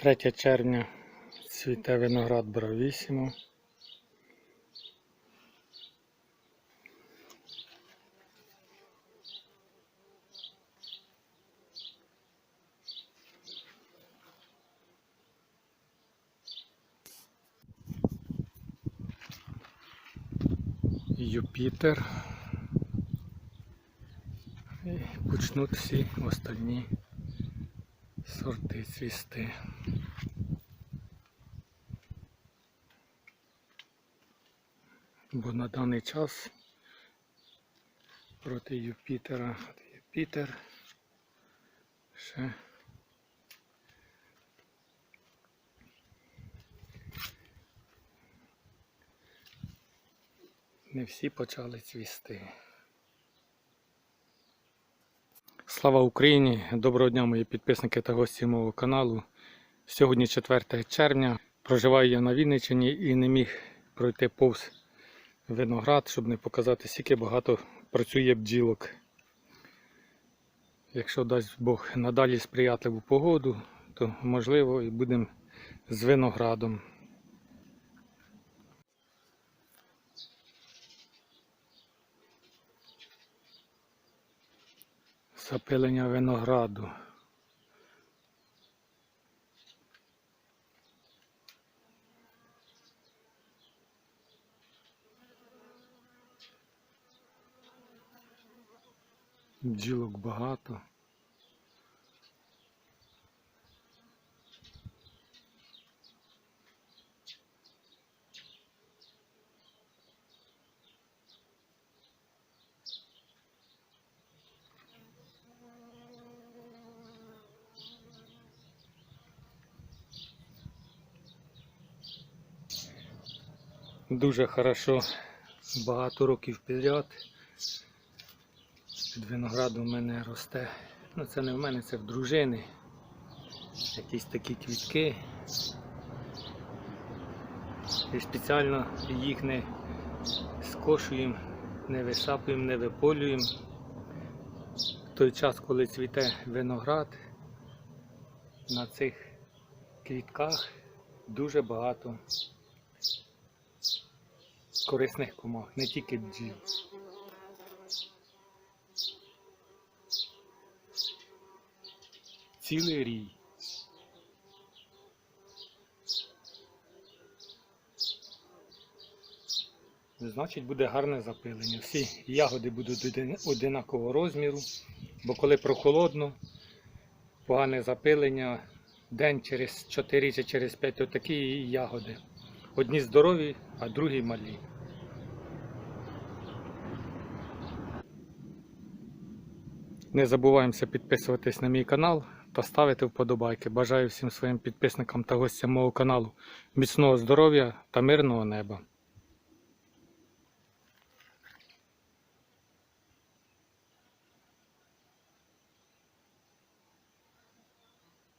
3 червня цвіте виноград Бравісімо. Юпітер. І почнуть всі остальні сорти цвісти. Бо на даний час проти Юпітера от Юпітер ще не всі почали цвісти. Слава Україні! Доброго дня, мої підписники та гості мого каналу. Сьогодні 4 червня. Проживаю я на Вінниччині і не міг пройти повз виноград, щоб не показати, скільки багато працює бджілок. Якщо дасть Бог надалі сприятливу погоду, то можливо і будемо з виноградом. Запилення винограду. Ділок багато. Дуже хорошо багато років підряд. Під виноградом в мене росте. Ну це не в мене, це в дружини. Якісь такі квітки. І спеціально їх не скошуємо, не висапуємо, не виполюємо. В той час, коли цвіте виноград, на цих квітках дуже багато корисних комах, не тільки бджіл. Цілий рій. Значить буде гарне запилення. Всі ягоди будуть одинакового розміру, бо коли прохолодно, погане запилення, день через 4 чи через 5 то такі і ягоди. Одні здорові, а другі малі. Не забуваємося підписуватись на мій канал та ставити вподобайки. Бажаю всім своїм підписникам та гостям мого каналу міцного здоров'я та мирного неба.